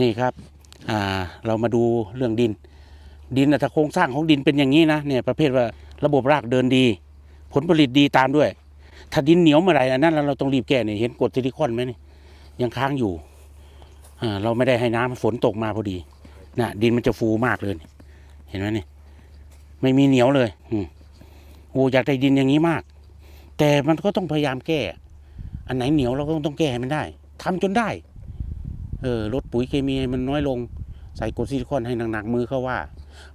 นี่ครับเรามาดูเรื่องดิน ดินน่ะถ้าโครงสร้างของดินเป็นอย่างนี้นะเนี่ยประเภทว่าระบบรากเดินดี ผลผลิตดีตามด้วย ถ้าดินเหนียวเมื่อไหร่อันนั้นเราต้องรีบแก้เนี่ยเห็นกรดซิลิคอนไหมนี่ยังค้างอยู่อ่าเราไม่ได้ให้น้ำฝนตกมาพอดีนะดินมันจะฟูมากเลย เห็นไหมนี่ไม่มีเหนียวเลยอืมโอ้อยากได้ดินอย่างนี้มาก แต่มันก็ต้องพยายามแก้ อันไหนเหนียวเราก็ต้องแก้ให้มันได้ทำจนได้ เออลดปุ๋ยเคมีให้มันน้อยลง ใส่กรดซิลิคอนให้หนักๆมือเขาว่า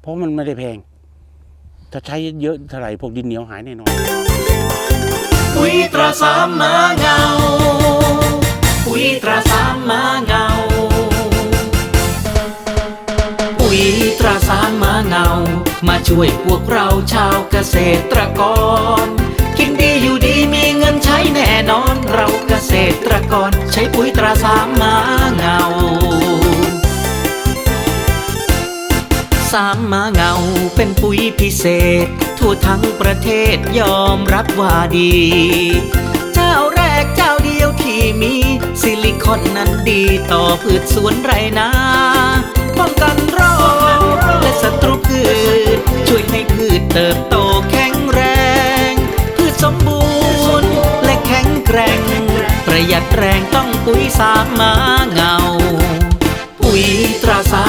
เพราะมันไม่ได้แพง ถ้าใช้เยอะเท่าไหร่พวกดินเหนียวหายแน่นอนปุ๋ยตราสามมาเงาปุ๋ยตราสามมาเงาปุ๋ยตราสามมาเงา มาช่วยพวกเราชาวเกษตรกร กินดีอยู่ดีมีเงินใช้แน่นอน เราเกษตรกร ใช้ปุ๋ยตราสามมา สามมาเงาเป็นปุ๋ยพิเศษ ทั่วทั้งประเทศยอมรับว่าดี เจ้าแรกเจ้าเดียวที่มีซิลิคอนนั้นดีต่อพืชสวนไรนาป้องกันโรคและศัตรูพืช ช่วยให้พืชเติบโตแข็งแรง พืชสมบูรณ์และแข็งแกร่ง ประหยัดแรงต้องปุ๋ยสามมาเงา ปุ๋ยตราสามมาเงา